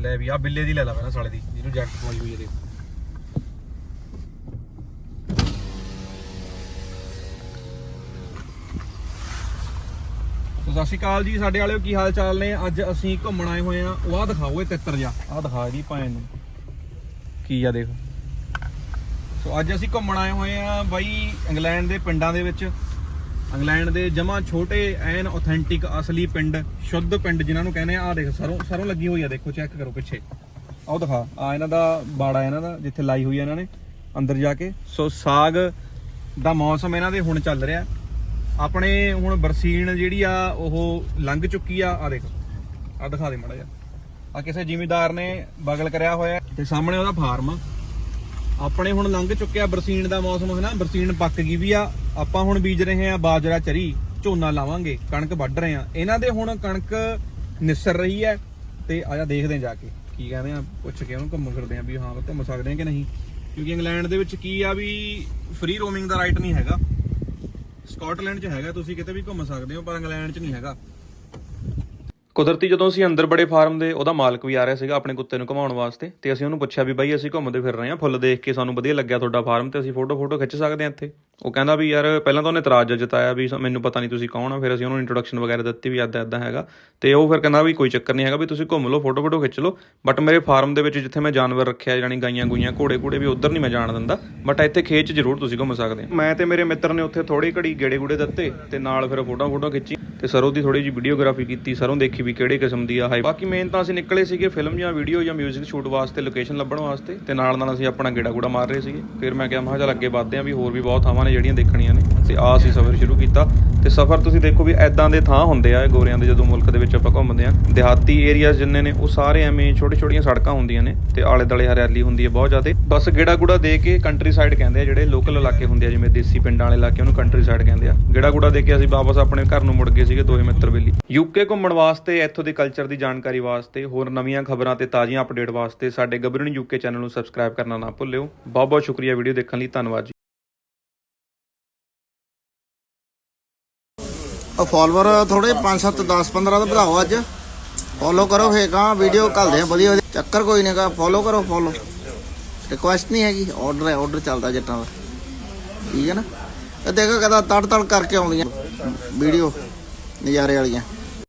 ਲੈ ਵੀ ਆ ਬਿੱਲੇ ਦੀ ਲੈ ਲਾ ਪਹਿਲਾਂ ਸਾਲੇ ਦੀ, ਜਿਹਨੂੰ ਜੈਕਟ ਪਵਾਈ ਹੋਈ ਹੈ ਦੇਖ। ਸੋ ਸਤਿ ਸ਼੍ਰੀ ਅਕਾਲ ਜੀ, ਸਾਡੇ ਵਾਲਿਓ ਕੀ ਹਾਲ ਚਾਲ ਨੇ? ਅੱਜ ਅਸੀਂ ਘੁੰਮਣ ਆਏ ਹੋਏ ਆ ਉਹ ਆ ਦਿਖਾਓ ਇਹ ਤਿੱਤਰ ਜਾ ਆ ਦਿਖਾ ਇਹਦੀ ਭੈਣ ਨੂੰ। ਕੀ ਆ ਦੇਖ। ਸੋ ਅੱਜ ਅਸੀਂ ਘੁੰਮਣ ਆਏ ਹੋਏ ਆ ਬਾਈ ਇੰਗਲੈਂਡ ਦੇ ਪਿੰਡਾਂ ਦੇ ਵਿੱਚ। ਇੰਗਲੈਂਡ ਦੇ ਜਮਾ ਛੋਟੇ ਐਨ ਆਥੈਂਟਿਕ ਅਸਲੀ ਪਿੰਡ, ਸ਼ੁੱਧ ਪਿੰਡ ਜਿਨ੍ਹਾਂ ਨੂੰ ਕਹਿੰਦੇ ਆ ਆ ਦੇਖ, ਸਰੋਂ ਸਰੋਂ ਲੱਗੀ ਹੋਈ ਆ, ਦੇਖੋ ਚੈੱਕ ਕਰੋ ਪਿੱਛੇ। ਆਹ ਦਿਖਾ ਆ ਇਹਨਾਂ ਦਾ ਬਾੜਾ ਇਹਨਾਂ ਦਾ, ਜਿੱਥੇ ਲਾਈ ਹੋਈ ਆ ਇਹਨਾਂ ਨੇ, ਅੰਦਰ ਜਾ ਕੇ। ਸੋ ਸਾਗ ਦਾ ਮੌਸਮ ਇਹਨਾਂ ਦੇ ਹੁਣ ਚੱਲ ਰਿਹਾ। ਆਪਣੇ ਹੁਣ ਬਰਸੀਨ ਜਿਹੜੀ ਆ, ਉਹ ਲੰਘ ਚੁੱਕੀ ਆ ਆ ਦੇਖ ਆ ਦਿਖਾ ਦੇ ਮੜਾ ਜਾ ਆ ਕਿਸੇ ਜ਼ਿਮੀਦਾਰ ਨੇ ਬਗਲ ਕਰਿਆ ਹੋਇਆ ਹੈ ਤੇ ਸਾਹਮਣੇ ਉਹਦਾ ਫਾਰਮ ਆ। ਆਪਣੇ ਹੁਣ ਲੰਘ ਚੁੱਕਿਆ ਬਰਸੀਨ ਦਾ ਮੌਸਮ ਹੈ ਨਾ ਬਰਸੀਨ ਪੱਕ ਗਈ ਵੀ ਆ। ਆਪਾਂ ਹੁਣ ਬੀਜ ਰਹੇ ਆ ਬਾਜਰਾ, ਚਰੀ, ਝੋਨਾ ਲਾਵਾਂਗੇ, ਕਣਕ ਵੱਢ ਰਹੇ ਆ ਇਹਨਾਂ ਦੇ ਹੁਣ ਕਣਕ ਨਿਸਰ ਰਹੀ ਹੈ ਤੇ ਆਜਾ ਦੇਖਦੇ ਆ ਜਾ ਕੇ ਕੀ ਕਹਿੰਦੇ ਆ, ਪੁੱਛ ਕੇ ਉਹਨੂੰ ਘੁੰਮ ਫਿਰਦੇ ਆ ਵੀ ਹਾਂ ਘੁੰਮ ਸਕਦੇ ਆ ਕਿ ਨਹੀਂ। ਕਿਉਂਕਿ ਇੰਗਲੈਂਡ ਦੇ ਵਿੱਚ ਕੀ ਆ ਵੀ ਫ੍ਰੀ ਰੋਮਿੰਗ ਦਾ ਰਾਈਟ ਨਹੀਂ ਹੈਗਾ। ਸਕਾਟਲੈਂਡ 'ਚ ਹੈਗਾ, ਤੁਸੀਂ ਕਿਤੇ ਵੀ ਘੁੰਮ ਸਕਦੇ ਹੋ, ਪਰ ਇੰਗਲੈਂਡ 'ਚ ਨਹੀਂ ਹੈਗਾ। ਕੁਦਰਤੀ ਜਦੋਂ ਅਸੀਂ ਅੰਦਰ ਬੜੇ ਫਾਰਮ ਦੇ ਉਹਦਾ ਮਾਲਕ ਵੀ ਆ ਰਿਹਾ ਸੀਗਾ ਆਪਣੇ ਕੁੱਤੇ ਨੂੰ ਘੁਮਾਉਣ ਵਾਸਤੇ ਤੇ ਅਸੀਂ ਉਹਨੂੰ ਪੁੱਛਿਆ ਵੀ ਬਾਈ ਅਸੀਂ ਘੁੰਮਦੇ ਫਿਰ ਰਹੇ ਹਾਂ, ਫੁੱਲ ਦੇਖ ਕੇ ਸਾਨੂੰ ਵਧੀਆ ਲੱਗਿਆ ਤੁਹਾਡਾ ਫਾਰਮ ਤੇ ਅਸੀਂ ਫੋਟੋ ਫੋਟੋ ਖਿੱਚ ਸਕਦੇ ਹਾਂ ਇੱਥੇ। ਉਹ ਕਹਿੰਦਾ ਵੀ ਯਾਰ ਪਹਿਲਾਂ ਤਾਂ ਉਹਨੇ ਇਤਰਾਜ਼ ਜਤਾਇਆ ਵੀ ਮੈਨੂੰ ਪਤਾ ਨਹੀਂ ਤੁਸੀਂ ਕੌਣ ਆ ਫਿਰ ਅਸੀਂ ਉਹਨੂੰ ਇੰਟਰੋਡਕਸ਼ਨ ਵਗੈਰਾ ਦਿੱਤੀ ਵੀ ਐਦਾਂ ਐਦਾਂ ਹੈਗਾ। ਤੇ ਉਹ ਫਿਰ ਕਹਿੰਦਾ ਵੀ ਕੋਈ ਚੱਕਰ ਨਹੀਂ ਹੈਗਾ ਵੀ ਤੁਸੀਂ ਘੁੰਮ ਲਓ ਫੋਟੋ ਫੋਟੋ ਖਿੱਚ ਲਓ। ਬਟ ਮੇਰੇ ਫਾਰਮ ਦੇ ਵਿੱਚ ਜਿੱਥੇ ਮੈਂ ਜਾਨਵਰ ਰੱਖਿਆ ਯਾਨੀ ਗਾਈਆਂ ਗੁਈਆਂ ਘੋੜੇ ਘੋੜੇ ਵੀ ਉਧਰ ਨਹੀਂ ਮੈਂ ਜਾਣ ਦਿੰਦਾ। ਬਟ ਇੱਥੇ ਖੇਤ 'ਚ ਜ਼ਰੂਰ ਤੁਸੀਂ ਘੁੰਮ ਸਕਦੇ ਹੋ। ਮੈਂ ਤੇ ਮੇਰੇ ਮਿੱਤਰ ਨੇ ਉੱਥੇ ਥੋੜੀ ਘੜੀ ਗੇੜੇ ਗੂੜੇ ਦਿੱਤੇ ਤੇ ਨਾਲ ਫਿਰ ਫੋਟੋ ਫੋਟੋ ਖਿੱਚੀ। ਤੇ ਸਰੋਂ ਦੀ ਥੋੜੀ ਜਿਹੀ ਵੀਡੀਓਗ੍ਰਾਫੀ ਕੀਤੀ ਸਰੋਂ ਦੇਖੀ ਵੀ ਕਿਹੜੇ ਕਿਸਮ ਦੀ ਆ ਹੈ ਬਾਕੀ ਮੇਨ ਤਾਂ ਅਸੀਂ ਨਿਕਲੇ ਸੀਗੇ ਫਿਲਮ ਜਾਂ ਵੀਡੀਓ ਜਾਂ 뮤직 ਸ਼ੂਟ ਵਾਸਤੇ ਲੋਕੇਸ਼ਨ ਲੱਭਣ ਵਾਸਤੇ। ਤੇ ਨਾਲ ਨਾਲ ਅਸੀਂ ਆਪਣਾ ਗੇੜਾ ਗੂੜਾ ਮਾਰ ਰਹੇ ਸੀਗੇ। ਫਿਰ ਮੈਂ ਕਿਹਾ ਮੈਂ ਕਿਹਾ ਚੱਲ ਅੱਗੇ ਵੱਧਦੇ ਆਂ ਵੀ ਹੋਰ ਵੀ ਬਹੁਤ ਥਾਵਾਂ ਨੇ ਜਿਹੜੀਆਂ ਦੇਖਣੀਆਂ ਨੇ ਤੇ ਆ ਅਸੀਂ ਸਫ਼ਰ ਸ਼ੁਰੂ ਕੀਤਾ। ਤੇ ਸਫ਼ਰ ਤੁਸੀਂ ਦੇਖੋ ਵੀ ਐਦਾਂ ਦੇ ਥਾਂ ਹੁੰਦੇ ਆ ਗੋਰਿਆਂ ਦੇ, ਜਦੋਂ ਮੁਲਕ ਦੇ ਵਿੱਚ ਆਪਾਂ ਘੁੰਮਦੇ ਆ ਦਿਹਾਤੀ ਏਰੀਆਜ਼ ਜਿੰਨੇ ਨੇ, ਉਹ ਸਾਰੇ ਐਵੇਂ ਛੋਟੇ ਛੋਟੀਆਂ ਸੜਕਾਂ ਹੁੰਦੀਆਂ ਨੇ ਤੇ ਆਲੇ ਦਾਲੇ ਹਰਿਆਲੀ ਹੁੰਦੀ ਹੈ ਬਹੁਤ ਜ਼ਿਆਦਾ। ਬਸ ਗੇੜਾ ਗੂੜਾ ਦੇ ਕੇ ਕੰਟਰੀ ਸਾਈਡ ਕਹਿੰਦੇ ਆ, ਜਿਹੜੇ ਲੋਕਲ ਇਲਾਕੇ ਹੁੰਦੇ ਆ, ਜਿਵੇਂ ਦੇਸੀ ਪਿੰਡਾਂ ਵਾਲੇ ਇਲਾਕੇ, ਉਹਨੂੰ ਕੰਟਰੀ ਸਾਈਡ ਕਹਿੰਦੇ ਆ। ਗੇੜਾ ਗੁੜਾ ਦੇ ਕੇ ਅਸੀਂ ਵਾਪਸ ਆਪਣੇ ਘਰ ਨੂੰ ਮੁੜ ਗਏ ਸੀਗੇ, ਦੋਹੇ ਮਿੱਤਰ ਬੇਲੀ ਯੂਕੇ ਘੁੰਮਣ ਵਾਸਤੇ, ਇੱਥੋਂ ਦੇ ਕਲਚਰ ਦੀ ਜਾਣਕਾਰੀ ਵਾਸਤੇ, ਹੋਰ ਨਵੀਆਂ ਖਬਰਾਂ ਤੇ ਤਾਜ਼ੀਆਂ ਅਪਡੇਟ ਵਾਸਤੇ, ਸਾਡੇ ਗੱਭਰੂਨ ਯੂਕੇ ਚੈਨਲ ਨੂੰ ਸਬਸਕ੍ਰਾਈਬ ਕਰਨਾ ਨਾ ਭੁੱਲਿਓ। ਬਹੁਤ ਬਹੁਤ ਸ਼ੁਕਰੀਆ ਵੀਡੀਓ ਦੇਖਣ ਲਈ, ਧੰਨਵਾਦ ਉਹ ਫਾਲੋਅਰ ਥੋੜੇ 5 7 10 15 ਦਾ ਵਧਾਓ ਅੱਜ। ਫੋਲੋ ਕਰੋ ਫੇਰ ਕਾ ਵੀਡੀਓ ਘੱਲਦੇ ਆ, ਵਧੀਆ ਵਧੀਆ। ਚੱਕਰ ਕੋਈ ਨਹੀਂਗਾ ਫੋਲੋ ਕਰੋ ਫੋਲੋ ਰਿਕੁਐਸਟ ਨਹੀਂ ਹੈਗੀ ਆਰਡਰ ਹੈ ਆਰਡਰ ਚੱਲਦਾ ਜੱਟਾਂ ਦਾ। ਠੀਕ ਹੈ ਨਾ? ਇਹ ਦੇਖੋ ਕਦਾ ਤੜ ਤੜ ਕਰਕੇ ਆਉਂਦੀਆਂ। ਵੀਡੀਓ ਨਜ਼ਾਰੇ ਵਾਲੀਆਂ।